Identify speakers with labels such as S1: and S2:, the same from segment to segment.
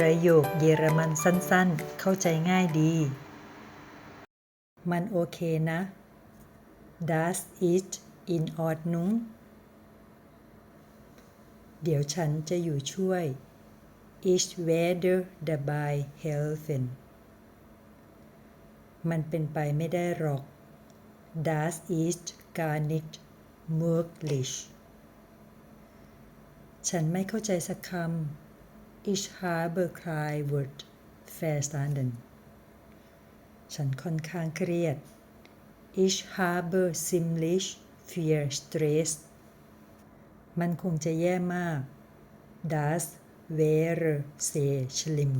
S1: ประโยคเยอรมันสั้นๆ เข้าใจง่ายดี มันโอเคนะ Das ist in Ordnung เดี๋ยวฉันจะอยู่ช่วย Ich werde dabei helfen มันเป็นไปไม่ได้หรอก Das ist gar nicht möglich ฉันไม่เข้าใจสักคำ Ich habe kein Wort verstanden ฉันค่อนข้างเครียด Ich habe ziemlich viel Stress มันคงจะแย่มาก Das wäre sehr schlimm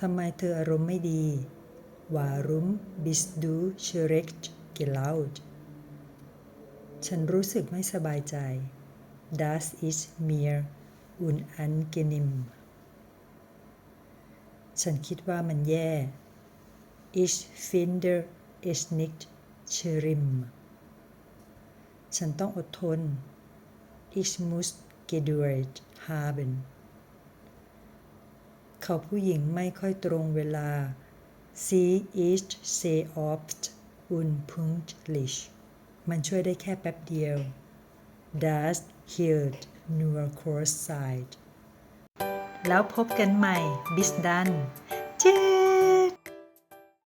S1: ทำไมเธออารมณ์ไม่ดี Warum bist du schlecht gelaunt ฉันรู้สึกไม่สบายใจ Das ist mir unangenehm ฉันคิดว่ามันแย่ Ich finde es nicht schlimm ฉันต้องอดทน Ich muss Geduld haben เขาผู้หญิงไม่ค่อยตรงเวลา Sie ist sehr oft unpünktlich มันช่วยได้แค่แป๊บเดียว does healed nor cross side แล้วพบกันใหม่ บิสดัน เจ้